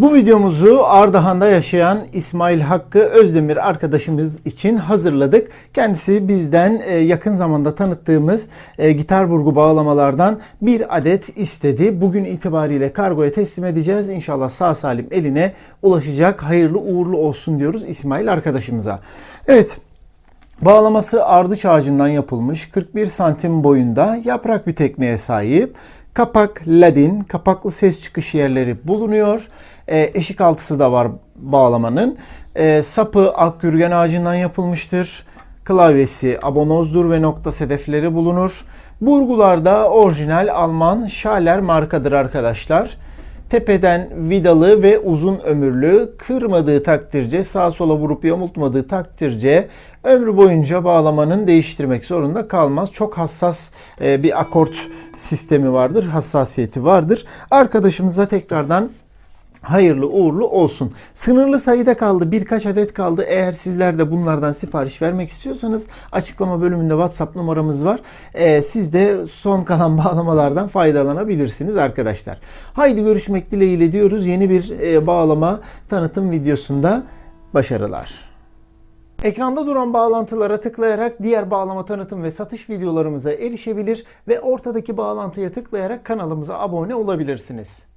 Bu videomuzu Ardahan'da yaşayan İsmail Hakkı Özdemir arkadaşımız için hazırladık. Kendisi bizden e, yakın zamanda tanıttığımız e, gitar burgu bağlamalardan bir adet istedi. Bugün itibariyle kargoya teslim edeceğiz. İnşallah sağ salim eline ulaşacak. Hayırlı uğurlu olsun diyoruz İsmail arkadaşımıza. Evet. Bağlaması ardıç ağacından yapılmış 41 santim boyunda yaprak bir tekneye sahip. Kapak ladin, kapaklı ses çıkış yerleri bulunuyor. E, eşik altısı da var bağlamanın. E, sapı akgürgen ağacından yapılmıştır. Klavyesi abonozdur ve nokta sedefleri bulunur. Burgularda orijinal Alman Schaller markadır arkadaşlar. Tepeden vidalı ve uzun ömürlü, kırmadığı takdirce, sağa sola vurup yamultmadığı takdirce ömrü boyunca bağlamanın değiştirmek zorunda kalmaz. Çok hassas e, bir akort sistemi vardır, hassasiyeti vardır. Arkadaşımıza tekrardan hayırlı uğurlu olsun. Sınırlı sayıda kaldı. Birkaç adet kaldı. Eğer sizler de bunlardan sipariş vermek istiyorsanız açıklama bölümünde WhatsApp numaramız var. Ee, siz de son kalan bağlamalardan faydalanabilirsiniz arkadaşlar. Haydi görüşmek dileğiyle diyoruz. Yeni bir e, bağlama tanıtım videosunda başarılar. Ekranda duran bağlantılara tıklayarak diğer bağlama tanıtım ve satış videolarımıza erişebilir ve ortadaki bağlantıya tıklayarak kanalımıza abone olabilirsiniz.